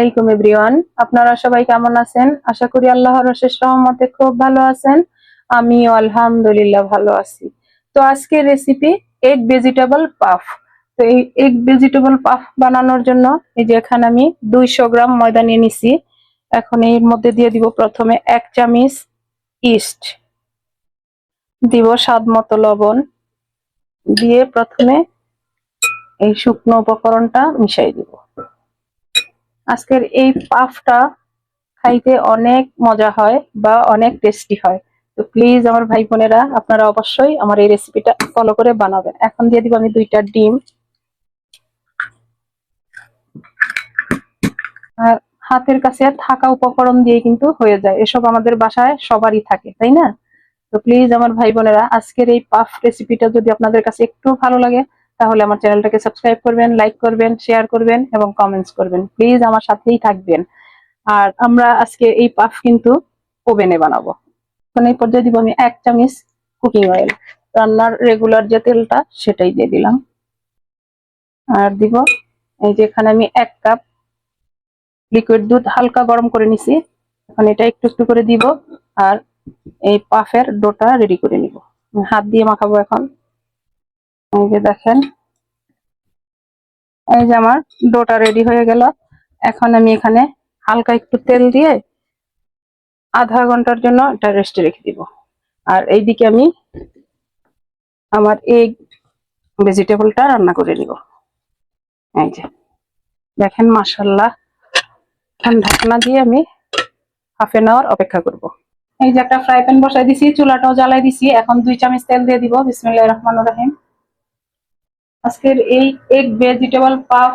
আলাইকুম এভরিওয়ান। আপনারা সবাই কেমন আছেন? আশা করি আল্লাহর অশেষ রহমতে খুব ভালো আছেন। আমিও আলহামদুলিল্লাহ ভালো আছি। তো আজকের রেসিপি এগ ভেজিটেবল পাফ তো এই এগ ভেজিটেবল পাফ বানানোর জন্য এই যে এখানে আমি দুইশো গ্রাম ময়দা নিয়ে নিছি। এখন এর মধ্যে দিয়ে দিব প্রথমে এক চামচ ইস্ট দিব স্বাদ মতো লবণ। দিয়ে প্রথমে এই শুকনো উপকরণটা মিশাই দিব। আজকের এই পাফটা খাইতে অনেক মজা হয় বা অনেক টেস্টি হয়। তো প্লিজ আমার ভাই বোনেরা, আপনারা অবশ্যই আমার এই রেসিপিটা ফলো করে বানাবেন। এখন দিয়ে দিব আমি দুইটা ডিম। আর হাতের কাছে থাকা উপকরণ দিয়ে কিন্তু হয়ে যায়। এসব আমাদের বাসায় সবারই থাকে, তাই না? তো প্লিজ আমার ভাই বোনেরা, আজকের এই পাফ রেসিপিটা যদি আপনাদের কাছে একটু ভালো লাগে তাহলে আমার চ্যানেলটাকে সাবস্ক্রাইব করবেন লাইক করবেন শেয়ার করবেন এবং কমেন্টস করবেন। প্লিজ আমার সাথেই থাকবেন। আর আমরা আজকে এই পাফ কিন্তু ওভেনে বানাবো। এখন এই পর্যায়ে দিব আমি এক চামচ কুকিং অয়েল রান্নার রেগুলার যে তেলটা, সেটাই দিয়ে দিলাম। আর দিব এই যে এখানে আমি এক কাপ লিকুইড দুধ হালকা গরম করে নিছি। এখন এটা একটু একটু করে দিব। আর এই পাফের ডোটা রেডি করে নিব। হাত দিয়ে মাখাবো এখন। এই যে দেখেন। এই যে আমার ডোটা রেডি হয়ে গেল। এখন আমি এখানে হালকা একটু তেল দিয়ে আধা ঘণ্টার জন্য এটা রেস্টে রেখে দিব। আর এইদিকে আমি আমার এই ভেজিটেবলটা রান্না করে নিব। এই যে, দেখেন মাসাল্লাহ ঢাকনা দিয়ে আমি হাফ এন আওয়ার অপেক্ষা করব। এই যে একটা ফ্রাই প্যান বসাই দিছি, চুলাটাও জ্বালাই দিছি। এখন দুই চামচ তেল দিয়ে দিব। বিসমিল্লাহ রহমান রাহিম। আজকের এই এক ভেজিটেবল পাফ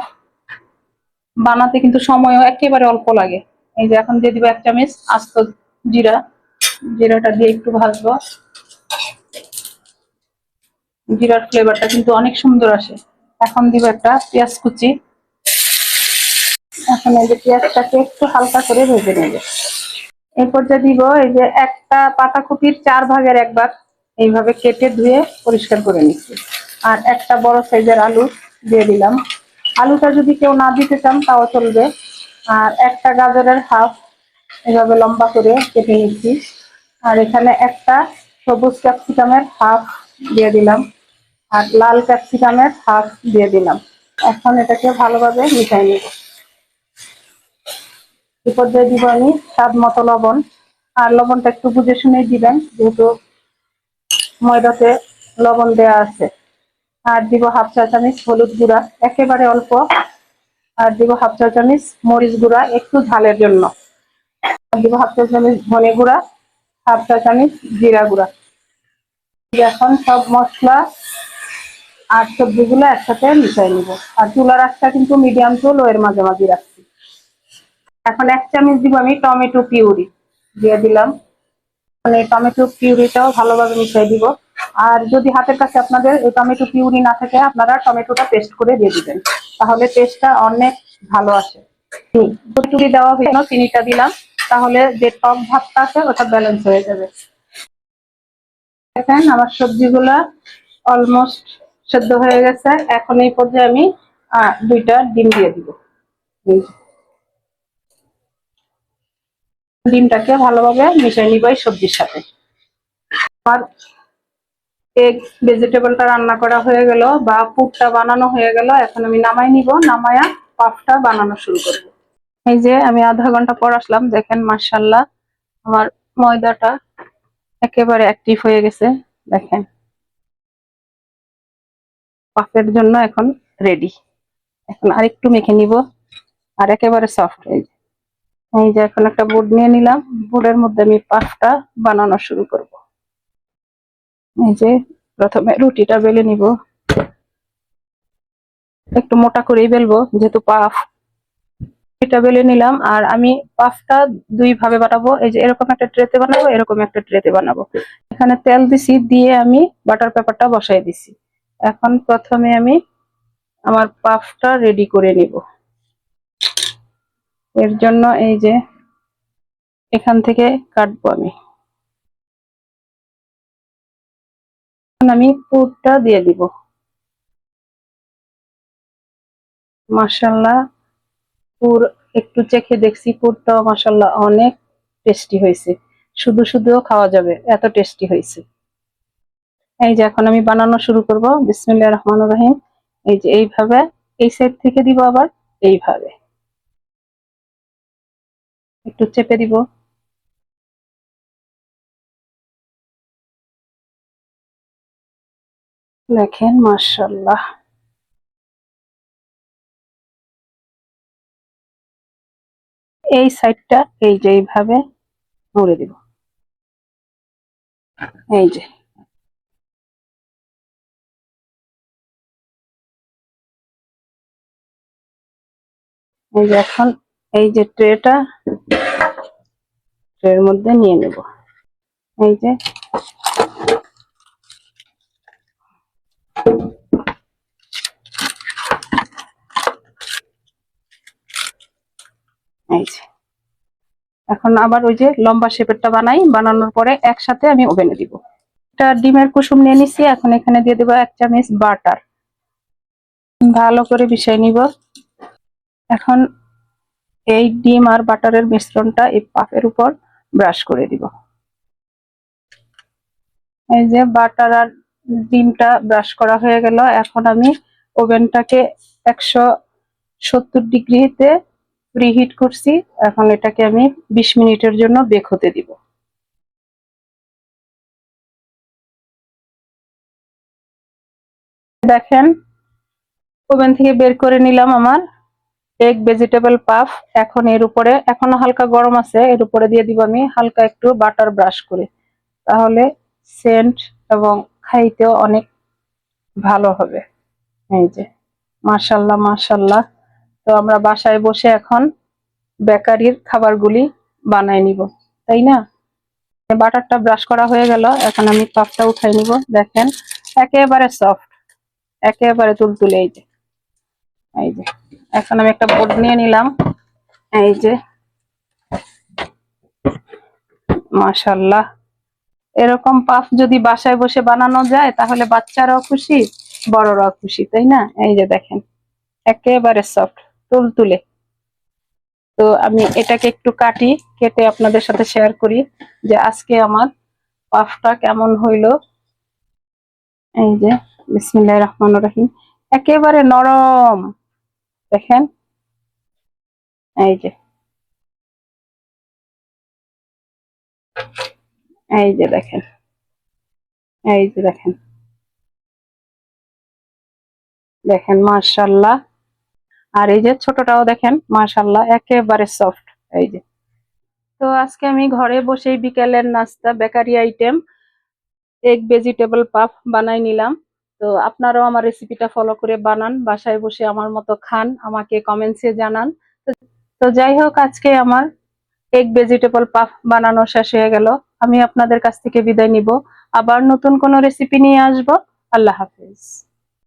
বানাতে কিন্তু সময়ও একেবারে অল্প লাগে। এই যে এখন দিয়ে দিব এক চামচ আস্ত জিরা। জিরাটা দিয়ে একটু ভাজবো। জিরার ফ্লেভারটা কিন্তু অনেক সুন্দর আসে। এখন দিব একটা পেঁয়াজ কুচি। এখন এই যে পেঁয়াজটাকে একটু হালকা করে ভেজে নেবে। এরপর যা দিব এই যে একটা পাতাকপির চার ভাগের এক ভাগ। এইভাবে কেটে ধুয়ে পরিষ্কার করে নিচ্ছি। আর একটা বড় সাইজের আলু দিয়ে দিলাম। আলুটা যদি কেউ না দিতে চান, তাও চলবে। আর একটা গাজরের হাফ, এভাবে লম্বা করে কেটে নিচ্ছি। আর এখানে একটা সবুজ ক্যাপসিকামের হাফ দিয়ে দিলাম। আর লাল ক্যাপসিকামের হাফ দিয়ে দিলাম। এখন এটাকে ভালোভাবে মিশাই নেব। এই পর্যায়ে দিব আমি স্বাদ মতো লবণ। আর লবণটা একটু বুঝে শুনে দিবেন, যেহেতু ময়দাতে লবণ দেওয়া আছে। আর দিব হাফ চা চামচ হলুদ গুঁড়া, একেবারে অল্প। আর দিব হাফ চা চামচ মরিচ গুঁড়া, একটু ঝালের জন্য। আর দিব হাফ চা চামচ ধনে গুঁড়া, হাফ চা চামচ জিরা গুঁড়া। এখন সব মশলা আর সবজিগুলো একসাথে মিশাই নিব। আর চুলার আঁচটা কিন্তু মিডিয়াম টু লো এর মাঝামাঝি রাখছি। এখন এক চামচ দিব আমি টমেটো পিউরি, দিয়ে দিলাম। মানে টমেটো পিউরিটাও ভালোভাবে মিশিয়ে দিব। আর যদি হাতের কাছে আপনাদের এই টমেটো পিউরি না থাকে, আপনারা টমেটোটা পেস্ট করে দিয়ে দিবেন। তাহলে টেস্টটা অনেক ভালো আসে। টুটি দেওয়া হয়ে চিনিটা দিলাম। তাহলে যে টক ভাতটা আছে, ওটা ব্যালেন্স হয়ে যাবে। দেখেন, আমার সবজিগুলা অলমোস্ট সেদ্ধ হয়ে গেছে। এখন এই পর্যায়ে আমি দুইটা ডিম দিয়ে দিব। ডিমটাকে ভালোভাবে মিশিয়ে নিব এই সবজির সাথে। আর এগ ভেজিটেবলটা রান্না করা হয়ে গেল বা পুরটা বানানো হয়ে গেল। এখন আমি নামাই নিব, নামায়া পাফটা বানানো শুরু করব। এই যে আমি আধা ঘণ্টা পর আসলাম, দেখেন মার্শাল্লাহ আমার ময়দাটা একেবারে অ্যাক্টিভ হয়ে গেছে, দেখেন। পাফের জন্য এখন রেডি এখন আরেকটু মেখে নিব, আর একেবারে সফট হয়ে যায় এই যে এখন একটা বোর্ড নিয়ে নিলাম বোর্ডের মধ্যে আমি পাফটা বানানো শুরু করব। এই যে প্রথমে রুটিটা বেলে নিব। একটু মোটা করেই বেলবো, যেহেতু পাফ। এটা বেলে নিলাম, আর আমি পাফটা দুই ভাবে বানাবো এই যে এরকম একটা ট্রেতে বানাবো, এরকম একটা ট্রেতে বানাবো। এখানে তেল দিছি, দিয়ে আমি বাটার পেপারটা বসাই দিছি। এখন প্রথমে আমি আমার পাফটা রেডি করে নিব। এর জন্য এই যে এখান থেকে কাটবো আমি। আমি পুরটা দিয়ে দিব। মাসাল্লাহ পুর একটু চেখে দেখছি, পুরটাও মাসাল্লাহ অনেক টেস্টি হয়েছে। শুধু শুধুও খাওয়া যাবে, এত টেস্টি হয়েছে। এই যে এখন আমি বানানো শুরু করব। বিসমিল্লাহির রহমানির রহিম। এই যে এইভাবে, এই সাইড থেকে দিব আবার, এইভাবে। একটু চেপে দিব। দেখেন মার্শাল্লাহ এই সাইডটা এই যে এইভাবে মুড়ে দিব। এই যে। এই যে এখন এই যে ট্রেটা, ট্রের মধ্যে নিয়ে নেব। এই যে এখন আবার ওই যে লম্বা শেপেরটা বানাই, বানানোর পরে একসাথে আমি ওভেনে দিব। এটা ডিমের কুসুম নিয়ে নিছি, এখন এখানে দিয়ে দেবো এক চামচ বাটার। ভালো করে মিশিয়ে নিব। এখন এই ডিম আর বাটারের মিশ্রণটা এই পাফের উপর ব্রাশ করে দিব। এই যে বাটার আর ডিমটা ব্রাশ করা হয়ে গেল। এখন আমি ওভেনটাকে একশো সত্তর ডিগ্রিতে প্রিহিট করছি। এখন এটাকে আমি বিশ মিনিটের জন্য বেক হতে দিব। দেখেন, ওভেন থেকে বের করে নিলাম আমার এগ ভেজিটেবল পাফ এখন এর উপরে, এখনও হালকা গরম আছে, এর উপরে দিয়ে দিব আমি হালকা একটু বাটার ব্রাশ করে। তাহলে সেন্ট এবং খাইতেও অনেক ভালো হবে। এই যে, মাশাল্লাহ মাশাল্লাহ। তো আমরা বাসায় বসে এখন বেকারির খাবারগুলি বানাই নিব, তাই না? বাটারটা ব্রাশ করা হয়ে গেল, এখন আমি পাফটা উঠাই নিব, দেখেন, একেবারে সফট, একেবারে তুলতুলে, এই যে। এই যে, এখন আমি একটা বোর্ড নিয়ে নিলাম, এই যে। মাশাল্লাহ। এরকম পাফ যদি বাসায় বসে বানানো যায়, তাহলে বাচ্চারাও খুশি, বড়রাও খুশি, তাই না? এই যে দেখেন, একেবারে সফট তুলতুলে। তো আমি এটাকে একটু কাটি, কেটে আপনাদের সাথে শেয়ার করি যে আজকে আমার পাফটা কেমন হইল। এই যে, বিসমিল্লাহির রহমানির রহিম, একেবারে নরম। দেখেন, এই যে। এই যে দেখেন। এই যে দেখেন। দেখেন মার্শাল্লাহ আর এই যে ছোটটাও দেখেন মাশাল্লাহ একেবারে সফট এই যে। তো আজকে আমি ঘরে বসেই বিকেলের নাস্তা, bakery item egg vegetable puff বানাই নিলাম। তো আপনারাও আমার রেসিপিটা ফলো করে বানান, বাসায় বসে আমার মতো খান, আমাকে কমেন্টসে জানান। তো- যাই হোক, আজকে আমার এগ ভেজিটেবল পাফ বানানো শেষ হয়ে গেল। আমি আপনাদের কাছ থেকে বিদায় নিব। আবার নতুন কোনো রেসিপি নিয়ে আসব। আল্লাহ হাফিজ।